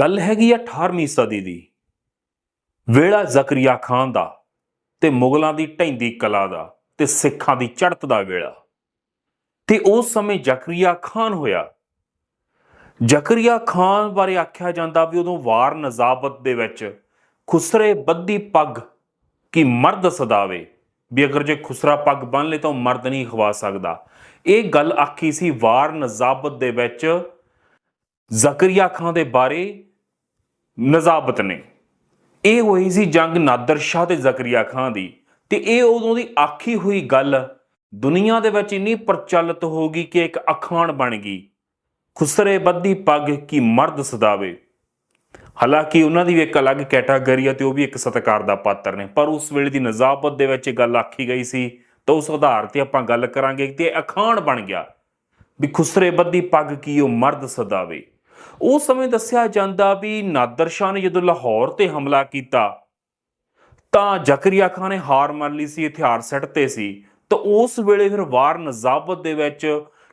ਗੱਲ ਹੈਗੀ ਆ 18ਵੀਂ ਸਦੀ ਦੀ। ਵੇਲਾ ਜ਼ਕਰੀਆ ਖਾਨ ਦਾ ਤੇ ਮੁਗਲਾਂ ਦੀ ਢੈਂਦੀ ਕਲਾ ਦਾ ਤੇ ਸਿੱਖਾਂ ਦੀ ਚੜ੍ਹਤ ਦਾ ਵੇਲਾ। ਤੇ ਉਸ ਸਮੇਂ ਜ਼ਕਰੀਆ ਖਾਨ ਹੋਇਆ। ਜ਼ਕਰੀਆ ਖਾਨ ਬਾਰੇ ਆਖਿਆ ਜਾਂਦਾ ਵੀ ਉਦੋਂ ਵਾਰ ਨਜ਼ਾਬਤ ਦੇ ਵਿੱਚ ਖੁਸਰੇ ਬੱਦੀ ਪੱਗ ਕਿ ਮਰਦ ਸਦਾਵੇ। ਵੀ ਅਗਰ ਜੇ ਖੁਸਰਾ ਪੱਗ ਬੰਨ ਲੇ ਤਾਂ ਉਹ ਮਰਦ ਨਹੀਂ ਖਵਾ ਸਕਦਾ। ਇਹ ਗੱਲ ਆਖੀ ਸੀ ਵਾਰ ਨਜ਼ਾਬਤ ਦੇ ਵਿੱਚ ਜ਼ਕਰੀਆ ਖਾਨ ਦੇ ਬਾਰੇ ਨਜ਼ਾਬਤ ਨੇ। ਇਹ ਹੋਈ ਸੀ ਜੰਗ ਨਾਦਰ ਸ਼ਾਹ ਤੇ ਜ਼ਕਰੀਆ ਖਾਨ ਦੀ ਤੇ ਇਹ ਉਦੋਂ ਦੀ ਆਖੀ ਹੋਈ ਗੱਲ ਦੁਨੀਆ ਦੇ ਵਿੱਚ ਇੰਨੀ ਪ੍ਰਚਲਿਤ ਹੋ ਗਈ ਕਿ ਇੱਕ ਅਖਾਣ ਬਣ ਗਈ। ਖੁਸਰੇ ਬੱਦੀ ਪੱਗ ਕੀ ਮਰਦ ਸਦਾਵੇ। ਹਾਲਾਂਕਿ ਉਹਨਾਂ ਦੀ ਵੀ ਇੱਕ ਅਲੱਗ ਕੈਟਾਗਰੀ ਹੈ ਤੇ ਉਹ ਵੀ ਇੱਕ ਸਤਿਕਾਰ ਦਾ ਪਾਤਰ ਨੇ। ਪਰ ਉਸ ਵੇਲੇ ਦੀ ਨਜ਼ਾਬਤ ਦੇ ਵਿੱਚ ਇਹ ਗੱਲ ਆਖੀ ਗਈ ਸੀ ਤਾਂ ਉਸ ਆਧਾਰ ਤੇ ਆਪਾਂ ਗੱਲ ਕਰਾਂਗੇ ਤੇ ਇਹ ਅਖਾਣ ਬਣ ਗਿਆ ਵੀ ਖੁਸਰੇ ਬੱਦੀ ਪੱਗ ਕੀ ਉਹ ਮਰਦ ਸਦਾਵੇ। ਉਸ ਸਮੇਂ ਦੱਸਿਆ ਜਾਂਦਾ ਵੀ ਨਾਦਰ ਸ਼ਾਹ ਨੇ ਜਦੋਂ ਲਾਹੌਰ ਤੇ ਹਮਲਾ ਕੀਤਾ, ਤਾਂ ਜ਼ਕਰੀਆ ਖਾਨ ਨੇ ਹਾਰ ਮੰਨ ਲਈ ਸੀ, ਹਥਿਆਰ ਸੱਟਤੇ ਸੀ। ਤਾਂ ਉਸ ਵੇਲੇ ਫਿਰ ਵਾਰ ਨਜ਼ਾਬਤ ਦੇ ਵਿੱਚ,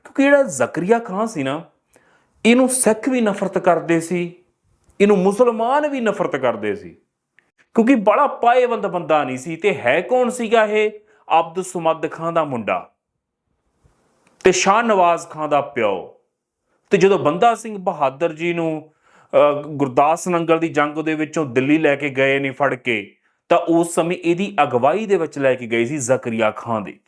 ਕਿਉਂਕਿ ਜਿਹੜਾ ਜ਼ਕਰੀਆ ਖਾਨ ਸੀ ਨਾ, ਇਹਨੂੰ ਸਿੱਖ ਵੀ ਨਫ਼ਰਤ ਕਰਦੇ ਸੀ, ਇਹਨੂੰ ਮੁਸਲਮਾਨ ਵੀ ਨਫ਼ਰਤ ਕਰਦੇ ਸੀ। ਕਿਉਂਕਿ ਬੜਾ ਪਾਏਵੰਦ ਬੰਦਾ ਨਹੀਂ ਸੀ, ਤੇ ਹੈ ਕੌਣ ਸੀਗਾ ਇਹ? ਅਬਦ ਸੁਮਦ ਖਾਨ ਦਾ ਮੁੰਡਾ ਤੇ ਸ਼ਾਹ ਨਵਾਜ਼ ਖਾਨ ਦਾ ਪਿਓ। ਤੇ ਜਦੋਂ ਬੰਦਾ ਸਿੰਘ ਬਹਾਦਰ ਜੀ ਨੂੰ ਗੁਰਦਾਸ ਨੰਗਲ ਦੀ ਜੰਗ ਦੇ ਵਿੱਚੋਂ ਦਿੱਲੀ ਲੈ ਕੇ ਗਏ ਨੇ ਫੜ ਕੇ, ਤਾਂ ਉਸ ਸਮੇਂ ਇਹਦੀ ਅਗਵਾਈ ਦੇ ਵਿੱਚ ਲੈ ਕੇ ਗਏ ਸੀ ਜ਼ਕਰੀਆ ਖਾਨ ਦੀ।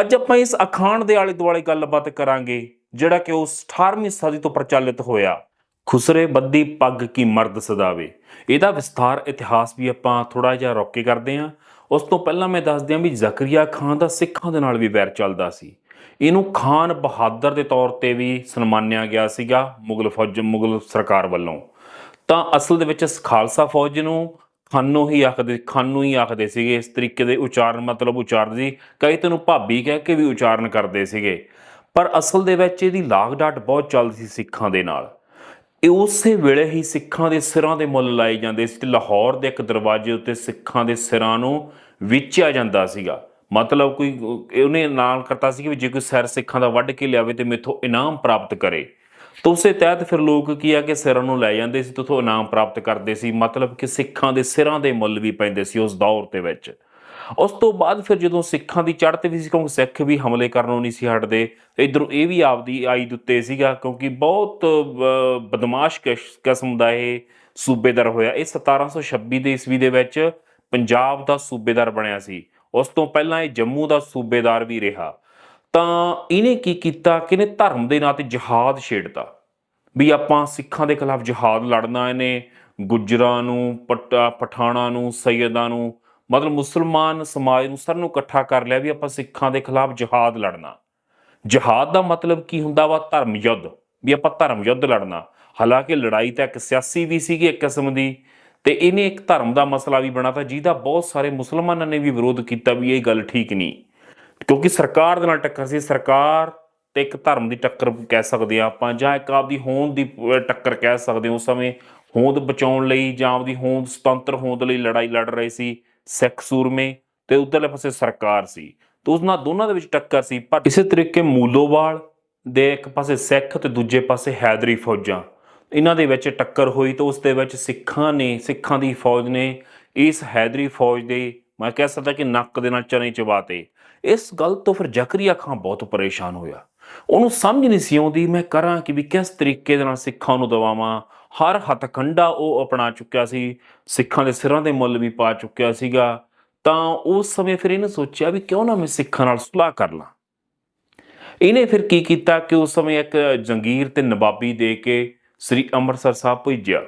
ਅੱਜ ਆਪਾਂ ਇਸ ਅਖਾਣ ਦੇ ਆਲੇ ਦੁਆਲੇ ਗੱਲਬਾਤ ਕਰਾਂਗੇ, ਜਿਹੜਾ ਕਿ ਉਸ 18ਵੀਂ ਸਦੀ ਤੋਂ ਪ੍ਰਚਲਿਤ ਹੋਇਆ। ਖੁਸਰੇ ਬੱਦੀ ਪੱਗ ਕੀ ਮਰਦ ਸਦਾਵੇ। ਇਹਦਾ ਵਿਸਥਾਰ, ਇਤਿਹਾਸ ਵੀ ਆਪਾਂ ਥੋੜਾ ਜਿਹਾ ਰੋਕੇ ਕਰਦੇ ਹਾਂ। ਉਸ ਤੋਂ ਪਹਿਲਾਂ ਮੈਂ ਦੱਸ ਦਿਆਂ ਵੀ ਜ਼ਕਰੀਆ ਖਾਨ ਦਾ ਸਿੱਖਾਂ ਦੇ ਨਾਲ ਵੀ ਵੈਰ ਚੱਲਦਾ ਸੀ। ਇਹਨੂੰ ਖਾਨ ਬਹਾਦਰ ਦੇ ਤੌਰ ਤੇ ਵੀ ਸਨਮਾਨਿਆ ਗਿਆ ਸੀਗਾ ਮੁਗਲ ਫੌਜ, ਮੁਗਲ ਸਰਕਾਰ ਵੱਲੋਂ। ਤਾਂ ਅਸਲ ਦੇ ਵਿੱਚ ਖਾਲਸਾ ਫੌਜ ਨੂੰ ਖਾਨੋ ਹੀ ਆਖਦੇ, ਖਾਨੂ ਹੀ ਆਖਦੇ ਸੀਗੇ। ਇਸ ਤਰੀਕੇ ਦੇ ਉਚਾਰਨ, ਮਤਲਬ ਉਚਾਰਨ ਸੀ ਕਈ ਤੈਨੂੰ ਭਾਬੀ ਕਹਿ ਕੇ ਵੀ ਉਚਾਰਨ ਕਰਦੇ ਸੀਗੇ। ਪਰ ਅਸਲ ਦੇ ਵਿੱਚ ਇਹਦੀ ਲਾਗ ਡਾਟ ਬਹੁਤ ਚੱਲਦੀ ਸੀ ਸਿੱਖਾਂ ਦੇ ਨਾਲ। ਇਹ ਉਸੇ ਵੇਲੇ ਹੀ ਸਿੱਖਾਂ ਦੇ ਸਿਰਾਂ ਦੇ ਮੁੱਲ ਲਾਏ ਜਾਂਦੇ ਸੀ ਤੇ ਲਾਹੌਰ ਦੇ ਇੱਕ ਦਰਵਾਜ਼ੇ ਉੱਤੇ ਸਿੱਖਾਂ ਦੇ ਸਿਰਾਂ ਨੂੰ ਵੇਚਿਆ ਜਾਂਦਾ ਸੀਗਾ। ਮਤਲਬ ਕੋਈ ਉਹਨੇ ਨਾਲ ਕਰਤਾ ਸੀ ਕਿ ਵੀ ਜੇ ਕੋਈ ਸਿਰ ਸਿੱਖਾਂ ਦਾ ਵੱਢ ਕੇ ਲਿਆਵੇ ਤੇ ਮੇਥੋਂ ਇਨਾਮ ਪ੍ਰਾਪਤ ਕਰੇ। ਤਾਂ ਉਸੇ ਤਹਿਤ ਫਿਰ ਲੋਕ ਕੀ ਆ ਕਿ ਸਿਰਾਂ ਨੂੰ ਲੈ ਜਾਂਦੇ ਸੀ ਤੇ ਇਨਾਮ ਪ੍ਰਾਪਤ ਕਰਦੇ ਸੀ। ਮਤਲਬ ਕਿ ਸਿੱਖਾਂ ਦੇ ਸਿਰਾਂ ਦੇ ਮੁੱਲ ਵੀ ਪੈਂਦੇ ਸੀ ਉਸ ਦੌਰ ਦੇ ਵਿੱਚ। ਉਸ ਤੋਂ ਬਾਅਦ ਫਿਰ ਜਦੋਂ ਸਿੱਖਾਂ ਦੀ ਚੜ੍ਹ ਤੇ ਵੀ ਸੀ ਕਿਉਂਕਿ ਸਿੱਖ ਵੀ ਹਮਲੇ ਕਰਨੋਂ ਨਹੀਂ ਸੀ ਹਟਦੇ ਇਧਰੋਂ ਇਹ ਵੀ ਆਪਦੀ ਆਈ ਦੇ ਉੱਤੇ ਸੀਗਾ ਕਿਉਂਕਿ ਬਹੁਤ ਅਹ, ਬਦਮਾਸ਼ ਕਿਸ- ਕਿਸਮ ਦਾ ਇਹ ਸੂਬੇਦਾਰ ਹੋਇਆ। ਇਹ 1726 ਦੇ ਈਸਵੀ ਦੇ ਵਿੱਚ ਪੰਜਾਬ ਦਾ ਸੂਬੇਦਾਰ ਬਣਿਆ ਸੀ। ਉਸ ਤੋਂ ਪਹਿਲਾਂ ਇਹ ਜੰਮੂ ਦਾ ਸੂਬੇਦਾਰ ਵੀ ਰਿਹਾ। ਤਾਂ ਇਹਨੇ ਕੀ ਕੀਤਾ ਕਿ ਇਹਨੇ ਧਰਮ ਦੇ ਨਾਂ ਤੇ ਜਿਹਾਦ ਛੇੜਤਾ। ਵੀ ਆਪਾਂ ਸਿੱਖਾਂ ਦੇ ਖਿਲਾਫ ਜਿਹਾਦ ਲੜਨਾ, ਇਹਨੇ ਗੁੱਜਰਾਂ ਨੂੰ, ਪਟਾ, ਪਠਾਣਾ ਨੂੰ, ਸੈਯਦਾਂ ਨੂੰ, ਮਤਲਬ ਮੁਸਲਮਾਨ ਸਮਾਜ ਨੂੰ ਸਰ ਨੂੰ ਇਕੱਠਾ ਕਰ ਲਿਆ ਵੀ ਆਪਾਂ ਸਿੱਖਾਂ ਦੇ ਖਿਲਾਫ ਜਿਹਾਦ ਲੜਨਾ। ਜਿਹਾਦ ਦਾ ਮਤਲਬ ਕੀ ਹੁੰਦਾ ਵਾ ਧਰਮ ਯੁੱਧ, ਵੀ ਆਪਾਂ ਧਰਮ ਯੁੱਧ ਲੜਨਾ। ਹਾਲਾਂਕਿ ਲੜਾਈ ਤਾਂ ਇੱਕ ਸਿਆਸੀ ਵੀ ਸੀਗੀ, ਇੱਕ ਕਿਸਮ ਦੀ। ਤੇ ਇਹਨੇ ਇੱਕ ਧਰਮ ਦਾ ਮਸਲਾ ਵੀ ਬਣਾਤਾ, ਜਿਹਦਾ ਬਹੁਤ ਸਾਰੇ ਮੁਸਲਮਾਨਾਂ ਨੇ ਵੀ ਵਿਰੋਧ ਕੀਤਾ ਵੀ ਇਹ ਗੱਲ ਠੀਕ ਨਹੀਂ। ਕਿਉਂਕਿ ਸਰਕਾਰ ਦੇ ਨਾਲ ਟੱਕਰ ਸੀ, ਸਰਕਾਰ ਤੇ ਇੱਕ ਧਰਮ ਦੀ ਟੱਕਰ ਕਹਿ ਸਕਦੇ ਆ ਆਪਾਂ, ਜਾਂ ਇੱਕ ਆਪਦੀ ਹੋਂਦ ਦੀ ਟੱਕਰ ਕਹਿ ਸਕਦੇ ਹਾਂ ਉਸ ਸਮੇਂ। ਹੋਂਦ ਬਚਾਉਣ ਲਈ ਜਾਂ ਆਪਦੀ ਹੋਂਦ, ਸੁਤੰਤਰ ਹੋਂਦ ਲਈ ਲੜਾਈ ਲੜ ਰਹੇ ਸੀ ਸਿੱਖ ਸੂਰਮੇ ਤੇ ਉਧਰਲੇ ਪਾਸੇ ਸਰਕਾਰ ਸੀ। ਤੇ ਉਸ ਨਾਲ ਦੋਨਾਂ ਦੇ ਵਿੱਚ ਟੱਕਰ ਸੀ, ਪਰ ਇਸੇ ਤਰੀਕੇ ਮੂਲੋਵਾਲ ਦੇ ਇੱਕ ਪਾਸੇ ਸਿੱਖ ਤੇ ਦੂਜੇ ਪਾਸੇ ਹੈਦਰੀ ਫੌਜਾਂ। ਇਹਨਾਂ ਦੇ ਵਿੱਚ ਟੱਕਰ ਹੋਈ ਤਾਂ ਉਸ ਦੇ ਵਿੱਚ ਸਿੱਖਾਂ ਨੇ, ਸਿੱਖਾਂ ਦੀ ਫੌਜ ਨੇ ਇਸ ਹੈਦਰੀ ਫੌਜ ਦੇ, ਮੈਂ ਕਹਿ ਸਕਦਾ ਕਿ ਨੱਕ ਦੇ ਨਾਲ ਚਨੇ ਚਬਾਤੇ। ਇਸ ਗੱਲ ਤੋਂ ਫਿਰ ਜ਼ਕਰੀਆ ਖਾਨ ਬਹੁਤ ਪਰੇਸ਼ਾਨ ਹੋਇਆ। ਉਹਨੂੰ ਸਮਝ ਨਹੀਂ ਸੀ ਆਉਂਦੀ, ਮੈਂ ਕਰਾਂ ਕਿ ਵੀ ਕਿਸ ਤਰੀਕੇ ਦੇ ਨਾਲ ਸਿੱਖਾਂ ਨੂੰ ਦਵਾਵਾਂ ਹਰ ਹੱਥਕੰਡਾ ਉਹ ਅਪਣਾ ਚੁੱਕਿਆ ਸੀ, ਸਿੱਖਾਂ ਦੇ ਸਿਰਾਂ ਦੇ ਮੁੱਲ ਵੀ ਪਾ ਚੁੱਕਿਆ ਸੀਗਾ। ਤਾਂ ਉਸ ਸਮੇਂ ਫਿਰ ਇਹਨੇ ਸੋਚਿਆ ਵੀ ਕਿਉਂ ਨਾ ਮੈਂ ਸਿੱਖਾਂ ਨਾਲ ਸੁਲਾਹ ਕਰ ਲਾਂ। ਇਹਨੇ ਫਿਰ ਕੀ ਕੀਤਾ ਕਿ ਉਸ ਸਮੇਂ ਇੱਕ ਜੰਗੀਰ ਤੇ ਨਵਾਬੀ ਦੇ ਕੇ ਸ੍ਰੀ ਅੰਮ੍ਰਿਤਸਰ ਸਾਹਿਬ ਭੇਜਿਆ।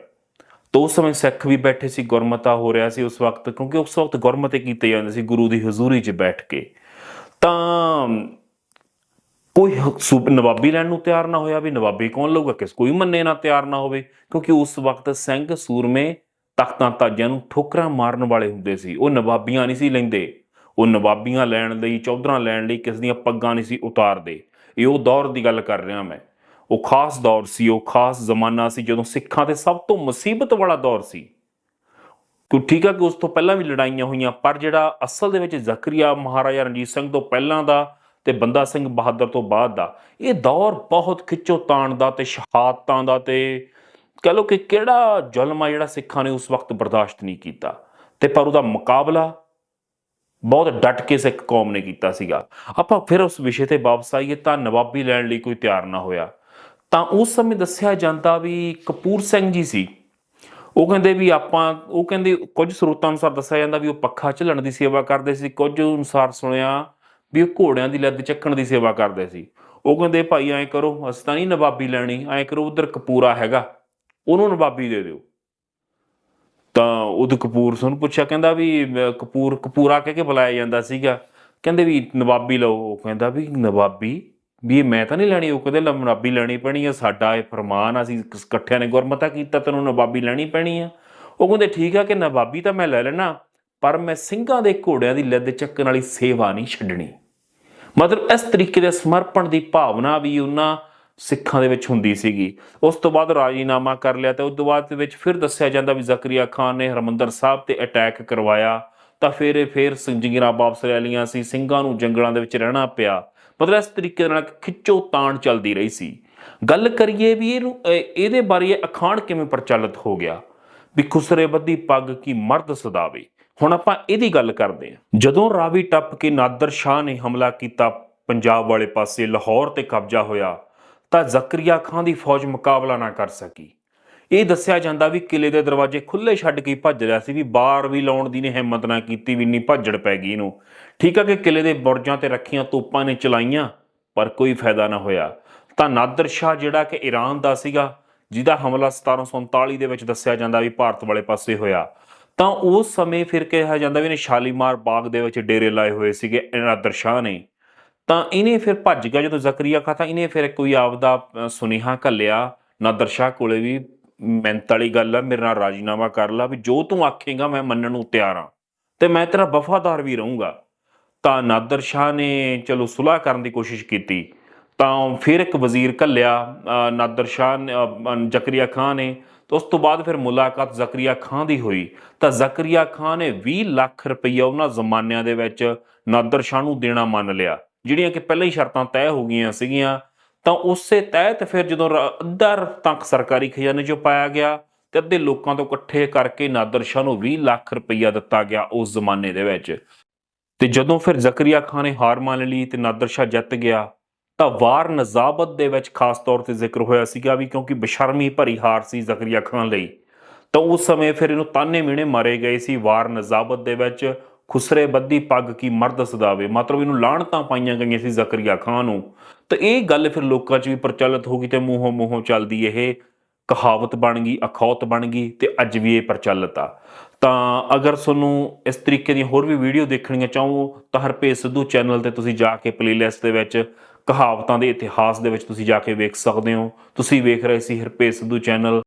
ਤਾਂ ਉਸ ਸਮੇਂ ਸਿੱਖ ਵੀ ਬੈਠੇ ਸੀ, ਗੁਰਮਤਾ ਹੋ ਰਿਹਾ ਸੀ ਉਸ ਵਕਤ, ਕਿਉਂਕਿ ਉਸ ਵਕਤ ਗੁਰਮਤੇ ਕੀਤੇ ਜਾਂਦੇ ਸੀ ਗੁਰੂ ਦੀ ਹਜ਼ੂਰੀ 'ਚ ਬੈਠ ਕੇ। ਤਾਂ ਕੋਈ ਹ- ਸੂਬ ਨਵਾਬੀ ਲੈਣ ਨੂੰ ਤਿਆਰ ਨਾ ਹੋਇਆ ਵੀ ਨਵਾਬੀ ਕੌਣ ਲਊਗਾ, ਕਿਸ ਕੋਈ ਮੰਨੇ ਨਾ ਤਿਆਰ ਨਾ ਹੋਵੇ, ਕਿਉਂਕਿ ਉਸ ਵਕਤ ਸਿੰਘ ਸੂਰਮੇ ਤਖਤਾਂ ਤਾਜਿਆਂ ਨੂੰ ਠੋਕਰਾਂ ਮਾਰਨ ਵਾਲੇ ਹੁੰਦੇ ਸੀ। ਉਹ ਨਵਾਬੀਆਂ ਨਹੀਂ ਸੀ ਲੈਂਦੇ। ਉਹ ਨਵਾਬੀਆਂ ਲੈਣ ਲਈ, ਚੌਧਰਾਂ ਲੈਣ ਲਈ ਕਿਸ ਦੀਆਂ ਪੱਗਾਂ ਨਹੀਂ ਸੀ ਉਤਾਰਦੇ। ਇਹ ਉਹ ਦੌਰ ਦੀ ਗੱਲ ਕਰ ਰਿਹਾ ਮੈਂ। ਉਹ ਖਾਸ ਦੌਰ ਸੀ, ਉਹ ਖਾਸ ਜ਼ਮਾਨਾ ਸੀ ਜਦੋਂ ਸਿੱਖਾਂ ਤੇ ਸਭ ਤੋਂ ਮੁਸੀਬਤ ਵਾਲਾ ਦੌਰ ਸੀ। ਕਿ ਠੀਕ ਆ ਕਿ ਉਸ ਤੋਂ ਪਹਿਲਾਂ ਵੀ ਲੜਾਈਆਂ ਹੋਈਆਂ, ਪਰ ਜਿਹੜਾ ਅਸਲ ਦੇ ਵਿੱਚ ਜ਼ਕਰੀਆ ਮਹਾਰਾਜਾ ਰਣਜੀਤ ਸਿੰਘ ਤੋਂ ਪਹਿਲਾਂ ਦਾ ਤੇ ਬੰਦਾ ਸਿੰਘ ਬਹਾਦਰ ਤੋਂ ਬਾਅਦ ਦਾ, ਇਹ ਦੌਰ ਬਹੁਤ ਖਿੱਚੋ ਤਾਣ ਦਾ ਤੇ ਸ਼ਹਾਦਤਾਂ ਦਾ ਤੇ ਕਹ ਲੋ ਕਿ ਕਿਹੜਾ ਜ਼ੁਲਮ ਆ ਜਿਹੜਾ ਸਿੱਖਾਂ ਨੇ ਉਸ ਵਕਤ ਬਰਦਾਸ਼ਤ ਨਹੀਂ ਕੀਤਾ। ਤੇ ਪਰ ਉਹਦਾ ਮੁਕਾਬਲਾ ਬਹੁਤ ਡਟ ਕੇ ਸਿੱਖ ਕੌਮ ਨੇ ਕੀਤਾ ਸੀਗਾ। ਆਪਾਂ ਫਿਰ ਉਸ ਵਿਸ਼ੇ ਤੇ ਵਾਪਸ ਆਈਏ ਤਾਂ ਨਵਾਬੀ ਲੈਣ ਲਈ ਕੋਈ ਤਿਆਰ ਨਾ ਹੋਇਆ। ਤਾਂ ਉਸ ਸਮੇਂ ਦੱਸਿਆ ਜਾਂਦਾ ਵੀ ਕਪੂਰ ਸਿੰਘ ਜੀ ਸੀ। ਉਹ ਕਹਿੰਦੇ ਵੀ ਆਪਾਂ, ਉਹ ਕਹਿੰਦੇ ਕੁਝ ਸਰੋਤਾਂ ਅਨੁਸਾਰ ਦੱਸਿਆ ਜਾਂਦਾ ਵੀ ਉਹ ਪੱਖਾ ਝੱਲਣ ਦੀ ਸੇਵਾ ਕਰਦੇ ਸੀ। ਕੁਝ ਅਨੁਸਾਰ ਸੁਣਿਆ ਵੀ ਉਹ ਘੋੜਿਆਂ ਦੀ ਲੱਦ ਚੱਕਣ ਦੀ ਸੇਵਾ ਕਰਦੇ ਸੀ। ਉਹ ਕਹਿੰਦੇ, ਭਾਈ, ਐਂ ਕਰੋ, ਅਸੀਂ ਤਾਂ ਨਹੀਂ ਨਵਾਬੀ ਲੈਣੀ, ਐਂ ਕਰੋ, ਉਧਰ ਕਪੂਰਾ ਹੈਗਾ, ਉਹਨੂੰ ਨਵਾਬੀ ਦੇ ਦਿਓ। ਤਾਂ ਉਦ ਕਪੂਰ ਸਾਨੂੰ ਪੁੱਛਿਆ, ਕਹਿੰਦਾ ਵੀ ਕਪੂਰ, ਕਪੂਰਾ ਕਹਿ ਕੇ ਬੁਲਾਇਆ ਜਾਂਦਾ ਸੀਗਾ। ਕਹਿੰਦੇ ਵੀ, ਨਵਾਬੀ ਲਓ। ਉਹ ਕਹਿੰਦਾ ਵੀ, ਨਵਾਬੀ ਵੀ ਇਹ ਮੈਂ ਤਾਂ ਨਹੀਂ ਲੈਣੀ ਉਹ ਕਹਿੰਦੇ ਲੈ ਨਵਾਬੀ ਲੈਣੀ ਪੈਣੀ ਆ ਸਾਡਾ ਇਹ ਫਰਮਾਨ ਆ, ਅਸੀਂ ਇਕੱਠਿਆਂ ਨੇ ਗੁਰਮਤਾ ਕੀਤਾ ਤੈਨੂੰ ਨਵਾਬੀ ਲੈਣੀ ਪੈਣੀ ਆ। ਉਹ ਕਹਿੰਦੇ ਠੀਕ ਆ ਕਿ ਨਵਾਬੀ ਤਾਂ ਮੈਂ ਲੈ ਲੈਣਾ ਪਰ ਮੈਂ ਸਿੰਘਾਂ ਦੇ ਘੋੜਿਆਂ ਦੀ ਲੱਦ ਚੱਕਣ ਵਾਲੀ ਸੇਵਾ ਨਹੀਂ ਛੱਡਣੀ। ਮਤਲਬ ਇਸ ਤਰੀਕੇ ਦੇ ਸਮਰਪਣ ਦੀ ਭਾਵਨਾ ਵੀ ਉਹਨਾਂ ਸਿੱਖਾਂ ਦੇ ਵਿੱਚ ਹੁੰਦੀ ਸੀਗੀ। ਉਸ ਤੋਂ ਬਾਅਦ ਰਾਜੀਨਾਮਾ ਕਰ ਲਿਆ ਤੇ ਉਸ ਤੋਂ ਬਾਅਦ ਦੇ ਵਿੱਚ ਫਿਰ ਦੱਸਿਆ ਜਾਂਦਾ ਵੀ ਜ਼ਕਰੀਆ ਖਾਨ ਨੇ ਹਰਮੰਦਰ ਸਾਹਿਬ ਤੇ ਅਟੈਕ ਕਰਵਾਇਆ ਤਾਂ ਫਿਰ ਇਹ ਫਿਰ ਸਿੰਜਗੀਰਾਂ ਵਾਪਸ ਲੈ ਲਈਆਂ ਸੀ ਸਿੰਘਾਂ ਨੂੰ ਜੰਗਲਾਂ ਦੇ ਵਿੱਚ ਰਹਿਣਾ ਪਿਆ। ਮਤਲਬ ਇਸ ਤਰੀਕੇ ਨਾਲ ਖਿੱਚੋ ਤਾਣ ਚੱਲਦੀ ਰਹੀ ਸੀ। ਗੱਲ ਕਰੀਏ ਵੀ ਇਹਨੂੰ ਇਹਦੇ ਬਾਰੇ ਇਹ ਅਖਾਣ ਕਿਵੇਂ ਪ੍ਰਚਲਿਤ ਹੋ ਗਿਆ? ਵੀ ਖੁਸਰੇ ਬੱਦੀ ਪੱਗ ਕੀ ਮਰਦ ਸਦਾਵੇ। ਹੁਣ ਆਪਾਂ ਇਹਦੀ ਗੱਲ ਕਰਦੇ ਹਾਂ। ਜਦੋਂ ਰਾਵੀ ਟੱਪ ਕੇ ਨਾਦਰ ਸ਼ਾਹ ਨੇ ਹਮਲਾ ਕੀਤਾ ਪੰਜਾਬ ਵਾਲੇ ਪਾਸੇ ਲਾਹੌਰ ਤੇ ਕਬਜ਼ਾ ਹੋਇਆ, ਤਾਂ ਜ਼ਕਰੀਆ ਖਾਨ ਦੀ ਫੌਜ ਮੁਕਾਬਲਾ ਨਾ ਕਰ ਸਕੀ। ਇਹ ਦੱਸਿਆ ਜਾਂਦਾ ਵੀ ਕਿਲੇ ਦੇ ਦਰਵਾਜ਼ੇ ਖੁੱਲੇ ਛੱਡ ਕੇ ਭੱਜ ਰਿਹਾ ਸੀ ਵੀ ਬਾਹਰ ਵੀ ਲਾਉਣ ਦੀ ਨੇ ਹਿੰਮਤ ਨਾ ਕੀਤੀ, ਵੀ ਨਹੀਂ ਭੱਜੜ ਪੈ ਗਈ ਇਹਨੂੰ। ਠੀਕ ਆ ਕਿ ਕਿਲੇ ਦੇ ਬੁਰਜਾਂ ਤੇ ਰੱਖੀਆਂ ਤੋਪਾਂ ਨੇ ਚਲਾਈਆਂ ਪਰ ਕੋਈ ਫਾਇਦਾ ਨਾ ਹੋਇਆ। ਤਾਂ ਨਾਦਰ ਸ਼ਾਹ ਜਿਹੜਾ ਕਿ ਈਰਾਨ ਦਾ ਸੀਗਾ ਜਿਹਦਾ ਹਮਲਾ 1739 ਦੇ ਵਿੱਚ ਦੱਸਿਆ ਜਾਂਦਾ ਵੀ ਭਾਰਤ ਵਾਲੇ ਪਾਸੇ ਹੋਇਆ ਤਾਂ ਉਸ ਸਮੇਂ ਫਿਰ ਕਿਹਾ ਜਾਂਦਾ ਵੀ ਇਹਨੇ ਸ਼ਾਲੀਮਾਰ ਬਾਗ ਦੇ ਵਿੱਚ ਡੇਰੇ ਲਾਏ ਹੋਏ ਸੀਗੇ ਨਾਦਰ ਸ਼ਾਹ ਨੇ। ਤਾਂ ਇਹਨੇ ਫਿਰ ਭੱਜ ਗਿਆ ਜਦੋਂ ਜ਼ਕਰੀਆ ਖਾਂ ਤਾਂ ਇਹਨੇ ਫਿਰ ਕੋਈ ਆਪਦਾ ਅ, ਸੁਨੇਹਾ ਘੱਲਿਆ ਨਾਦਰ ਸ਼ਾਹ ਕੋਲੇ ਵੀ ਮਿਹਨਤ ਵਾਲੀ ਗੱਲ ਆ ਮੇਰੇ ਨਾਲ ਰਾਜੀਨਾਮਾ ਕਰ ਲਾ ਵੀ ਜੋ ਤੂੰ ਆਖੇਗਾ ਮੈਂ ਮੰਨਣ ਨੂੰ ਤਿਆਰ ਹਾਂ ਤੇ ਮੈਂ ਤੇਰਾ ਵਫਾਦਾਰ ਵੀ ਰਹੂੰਗਾ। ਤਾਂ ਨਾਦਰ ਸ਼ਾਹ ਨੇ ਚਲੋ ਸੁਲਾਹ ਕਰਨ ਦੀ ਕੋਸ਼ਿਸ਼ ਕੀਤੀ, ਤਾਂ ਫਿਰ ਇੱਕ ਵਜ਼ੀਰ ਘੱਲਿਆ ਨਾਦਰ ਸ਼ਾਹ ਜ਼ਕਰੀਆ ਖਾਨ ਨੇ, ਤਾਂ ਉਸ ਤੋਂ ਬਾਅਦ ਫਿਰ ਮੁਲਾਕਾਤ ਜ਼ਕਰੀਆ ਖਾਨ ਦੀ ਹੋਈ। ਤਾਂ ਜ਼ਕਰੀਆ ਖਾਨ ਨੇ 20 ਲੱਖ ਰੁਪਈਆ ਉਹਨਾਂ ਜ਼ਮਾਨਿਆਂ ਦੇ ਵਿੱਚ ਨਾਦਰ ਸ਼ਾਹ ਨੂੰ ਦੇਣਾ ਮੰਨ ਲਿਆ, ਜਿਹੜੀਆਂ ਕਿ ਪਹਿਲਾਂ ਹੀ ਸ਼ਰਤਾਂ ਤੈਅ ਹੋ ਗਈਆਂ ਸੀਗੀਆਂ। ਤਾਂ ਉਸੇ ਤਹਿਤ ਫਿਰ ਜਦੋਂ ਅੱਧਾ ਤੱਕ ਸਰਕਾਰੀ ਖਜ਼ਾਨੇ 'ਚੋਂ ਪਾਇਆ ਗਿਆ, ਤੇ ਅੱਧੇ ਲੋਕਾਂ ਤੋਂ ਇਕੱਠੇ ਕਰਕੇ ਨਾਦਰ ਸ਼ਾਹ ਨੂੰ 20 ਲੱਖ ਰੁਪਈਆ ਦਿੱਤਾ ਗਿਆ ਉਸ ਜ਼ਮਾਨੇ ਦੇ ਵਿੱਚ। ਤੇ ਜਦੋਂ ਫਿਰ ਜ਼ਕਰੀਆ ਖਾਨ ਨੇ ਹਾਰ ਮੰਨ ਲਈ ਤੇ ਨਾਦਰ ਸ਼ਾਹ ਜਿੱਤ ਗਿਆ, ਤਾਂ ਵਾਰ ਨਜ਼ਾਬਤ ਦੇ ਵਿੱਚ ਖਾਸ ਤੌਰ ਤੇ ਜ਼ਿਕਰ ਹੋਇਆ ਸੀਗਾ ਵੀ ਕਿਉਂਕਿ ਬਸ਼ਰਮੀ ਭਰੀ ਹਾਰ ਸੀ ਜ਼ਕਰੀਆ ਖਾਨ ਲਈ। ਤਾਂ ਉਸ ਸਮੇਂ ਫਿਰ ਇਹਨੂੰ ਤਾਨੇ ਮਿਹਣੇ ਮਾਰੇ ਗਏ ਸੀ ਵਾਰ ਨਜ਼ਾਬਤ ਦੇ ਵਿੱਚ, ਖੁਸਰੇ ਬੱਦੀ ਪੱਗ ਕੀ ਮਰਦ ਸਦਾਵੇ ਮਤਲਬ ਇਹਨੂੰ ਲਾਹਣਤਾਂ ਪਾਈਆਂ ਗਈਆਂ ਸੀ ਜ਼ਕਰੀਆ ਖਾਨ ਨੂੰ। ਤੇ ਇਹ ਗੱਲ ਫਿਰ ਲੋਕਾਂ 'ਚ ਵੀ ਪ੍ਰਚਲਿਤ ਹੋ ਗਈ ਤੇ ਮੂੰਹੋਂ ਮੂੰਹੋਂ ਚੱਲਦੀ ਇਹ ਕਹਾਵਤ ਬਣ ਗਈ, ਅਖੌਤ ਬਣ ਗਈ ਤੇ ਅੱਜ ਵੀ ਇਹ ਪ੍ਰਚਲਿਤ ਆ। ਤਾਂ ਅਗਰ ਤੁਹਾਨੂੰ ਇਸ ਤਰੀਕੇ ਦੀਆਂ ਹੋਰ ਵੀ ਵੀਡੀਓ ਦੇਖਣੀਆਂ ਚਾਹੋ, ਤਾਂ ਹਰਪੇਸ਼ ਸਿੱਧੂ ਚੈਨਲ ਤੇ ਤੁਸੀਂ ਜਾ ਕੇ ਪਲੇਲਿਸਟ ਦੇ ਵਿੱਚ ਕਹਾਵਤਾਂ ਦੇ ਇਤਿਹਾਸ ਦੇ ਵਿੱਚ ਤੁਸੀਂ ਜਾ ਕੇ ਵੇਖ ਸਕਦੇ ਹੋ। ਤੁਸੀਂ ਵੇਖ ਰਹੇ ਸੀ ਹਰਪੇ ਸਿੱਧੂ ਚੈਨਲ।